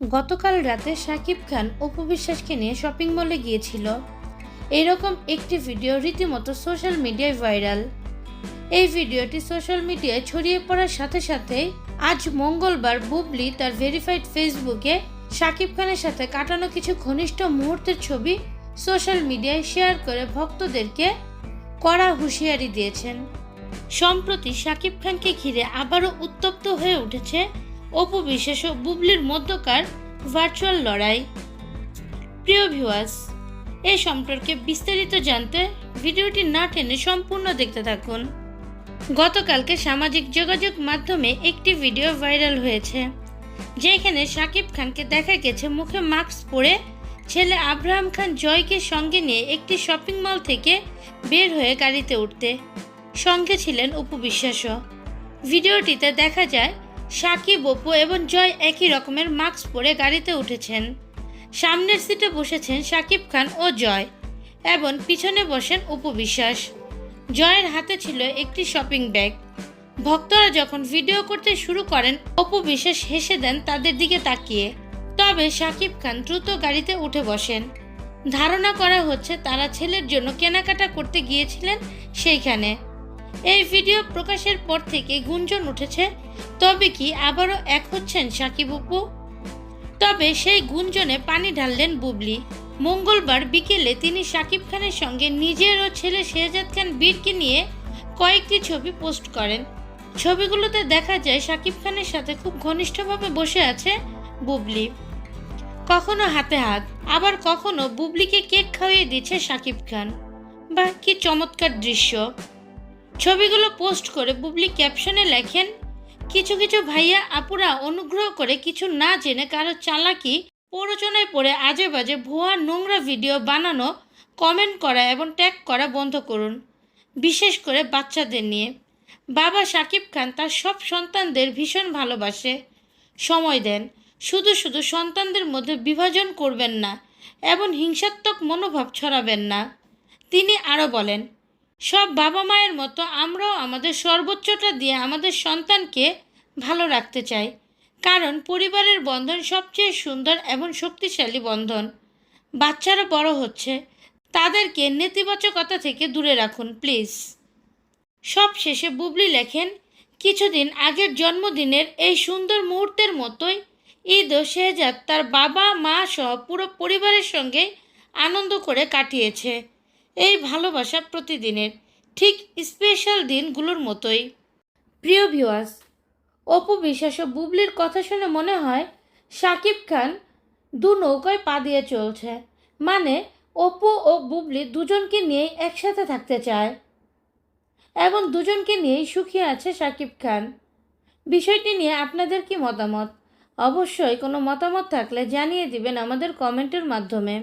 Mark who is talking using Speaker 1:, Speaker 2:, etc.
Speaker 1: গতকাল রাতে শাকিব খান অপু বিশ্বাসকে নিয়ে শপিং মলে গিয়েছিল। এরকম একটি ভিডিও রীতিমতো সোশ্যাল মিডিয়ায় ভাইরাল। এই ভিডিওটি সোশ্যাল মিডিয়ায় ছড়িয়ে পড়ার সাথে সাথে আজ মঙ্গলবার বুবলি তার ভেরিফাইড ফেসবুকে শাকিব খানের সাথে কাটানো কিছু ঘনিষ্ঠ মুহূর্তের ছবি সোশ্যাল মিডিয়ায় শেয়ার করে ভক্তদেরকে কড়া হুঁশিয়ারি দিয়েছেন। সম্প্রতি শাকিব খানকে ঘিরে আবারও উত্তপ্ত হয়ে উঠেছে অপু ও বুবলির মধ্যকার ভার্চুয়াল লড়াই। প্রিয় ভিউয়ার্স এ সম্পর্কে বিস্তারিত জানতে ভিডিওটি না টেনে সম্পূর্ণ দেখতে থাকুন। গতকালকে সামাজিক যোগাযোগ মাধ্যমে একটি ভিডিও ভাইরাল হয়েছে, যেখানে শাকিব খানকে দেখা গেছে মুখে মাস্ক পরে ছেলে আব্রাহাম খান জয়কে সঙ্গে নিয়ে একটি শপিং মল থেকে বের হয়ে গাড়িতে উঠতে। সঙ্গে ছিলেন অপু বিশ্বাসও। ভিডিওটিতে দেখা যায় সাকিব, অপু এবং জয় একই রকমের মাস্ক পরে গাড়িতে উঠেছেন। সামনের সিটে বসেছেন সাকিব খান ও জয় এবং পিছনে বসেন অপু বিশ্বাস। জয়ের হাতে ছিল একটি শপিং ব্যাগ। ভক্তরা যখন ভিডিও করতে শুরু করেন, অপু বিশ্বাস হেসে দেন তাদের দিকে তাকিয়ে। তবে সাকিব খান দ্রুত গাড়িতে উঠে বসেন। ধারণা করা হচ্ছে তারা ছেলের জন্য কেনাকাটা করতে গিয়েছিলেন সেইখানে। এই ভিডিও প্রকাশের পর থেকে গুঞ্জন উঠেছে, তবে কি আবারও এক হচ্ছেন সাকিব অপু? তবে সেই গুঞ্জনে পানি ঢাললেন বুবলি। মঙ্গলবার বিকেলে তিনি সাকিব খানের সঙ্গে নিজের ও ছেলে শেহজাদ খান বীরকে নিয়ে কয়েকটি ছবি পোস্ট করেন। ছবিগুলোতে দেখা যায় সাকিব খানের সাথে খুব ঘনিষ্ঠভাবে বসে আছে বুবলি। কখনো হাতে হাত, আবার কখনো বুবলিকে কেক খাইয়ে দিচ্ছে সাকিব খান। বা কি চমৎকার দৃশ্য। ছবিগুলো পোস্ট করে বুবলি ক্যাপশনে লেখেন, কিছু কিছু ভাইয়া আপুরা অনুগ্রহ করে কিছু না জেনে কারও চালাকি প্ররোচনায় পড়ে আজে বাজে ভুয়া নোংরা ভিডিও বানানো, কমেন্ট করা এবং ট্যাগ করা বন্ধ করুন, বিশেষ করে বাচ্চাদের নিয়ে। বাবা সাকিব খান তার সব সন্তানদের ভীষণ ভালোবাসে। সময় দেন, শুধু শুধু সন্তানদের মধ্যে বিভাজন করবেন না, এবং হিংসাত্মক মনোভাব ছড়াবেন না। তিনি আরও বলেন সব বাবা মায়ের মতো আমরাও আমাদের সর্বোচ্চটা দিয়ে আমাদের সন্তানকে ভালো রাখতে চাই। কারণ পরিবারের বন্ধন সবচেয়ে সুন্দর এবং শক্তিশালী বন্ধন। বাচ্চারা বড় হচ্ছে। তাদেরকে নেতিবাচকতা থেকে দূরে রাখুন, প্লিজ। সব শেষে বুবলি লেখেন, কিছুদিন আগের জন্মদিনের এই সুন্দর মুহূর্তের মতোই ঈদ ও শেহজাদ তার বাবা মা সহ পুরো পরিবারের সঙ্গে আনন্দ করে কাটিয়েছে। এই ভালোবাসা প্রতিদিনের ঠিক স্পেশাল দিনগুলোর মতোই। প্রিয় ভিউয়ার্স অপু বিশ্বাস ও বুবলির কথা শুনে মনে হয় শাকিব খান দু নৌকায় পা দিয়ে চলছে। মানে অপু ও বুবলি দুজনকে নিয়েই একসাথে থাকতে চায়। এবং দুজনকে নিয়েই সুখী আছে শাকিব খান। বিষয়টি নিয়ে আপনাদের কি মতামত? অবশ্যই কোনো মতামত থাকলে জানিয়ে দিবেন আমাদের কমেন্টের মাধ্যমে।